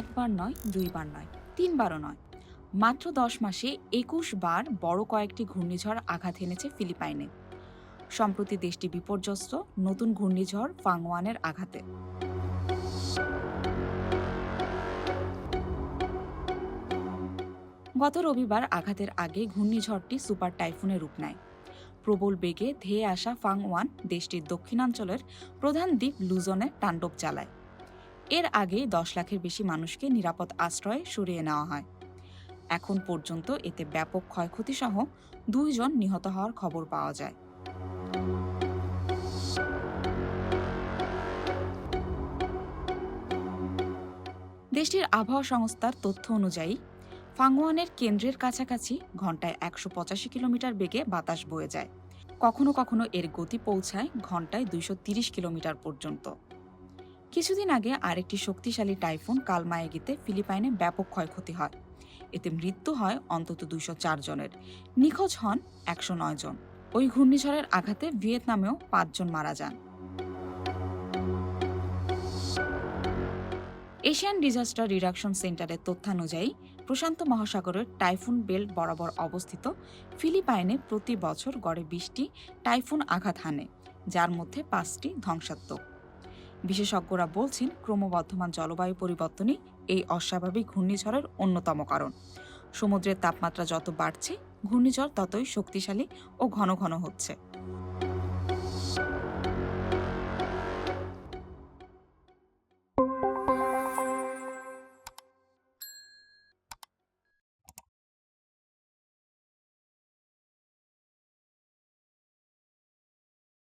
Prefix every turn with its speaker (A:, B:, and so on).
A: একবার নয়, দুইবার নয়, তিনবারও নয়। মাত্র দশ মাসে একুশ বার বড় কয়েকটি ঘূর্ণিঝড় আঘাত এনেছে ফিলিপাইনে। সম্প্রতি দেশটি বিপর্যস্ত, নতুন ঘূর্ণিঝড় ফাংওয়ানের আঘাতে। গত রবিবার আঘাতের আগে ঘূর্ণিঝড়টি সুপার টাইফুনে রূপ নেয়। প্রবল বেগে ধেয়ে আসা ফাংওয়ান দেশটির দক্ষিণাঞ্চলের প্রধান দ্বীপ লুজনে তাণ্ডব চালায়। এর আগে দশ লাখের বেশি মানুষকে নিরাপদ আশ্রয়ে সরিয়ে নেওয়া হয়। এখন পর্যন্ত এতে ব্যাপক ক্ষয়ক্ষতি সহ দুইজন নিহত হওয়ার খবর পাওয়া যায়। দেশটির আবহাওয়া সংস্থার তথ্য অনুযায়ী, ফাংওয়ানের কেন্দ্রের কাছাকাছি ঘন্টায় একশো পঁচাশি কিলোমিটার বেগে বাতাস বয়ে যায়। কখনো কখনো এর গতি পৌঁছায় ঘন্টায় দুইশো কিলোমিটার পর্যন্ত। কিছুদিন আগে আরেকটি শক্তিশালী টাইফুন কালমায়েগিতে ফিলিপাইনে ব্যাপক ক্ষয়ক্ষতি হয়। এতে মৃত্যু হয় অন্তত দুইশো চার জনের। নিখোঁজ হন একশো নয় জন। ওই ঘূর্ণিঝড়ের আঘাতে ভিয়েতনামেও পাঁচজন মারা যান। এশিয়ান ডিজাস্টার রিডাকশন সেন্টারের তথ্যানুযায়ী, প্রশান্ত মহাসাগরের টাইফুন বেল্ট বরাবর অবস্থিত ফিলিপাইনে প্রতি বছর গড়ে বিশটি টাইফুন আঘাত হানে, যার মধ্যে পাঁচটি ধ্বংসাত্মক। বিশেষজ্ঞরা বলছেন, ক্রমবর্ধমান জলবায়ু পরিবর্তনই এই অস্বাভাবিক ঘূর্ণিঝড়ের অন্যতম কারণ। সমুদ্রের তাপমাত্রা যত বাড়ছে, ঘূর্ণিঝড় ততই শক্তিশালী ও ঘন ঘন হচ্ছে।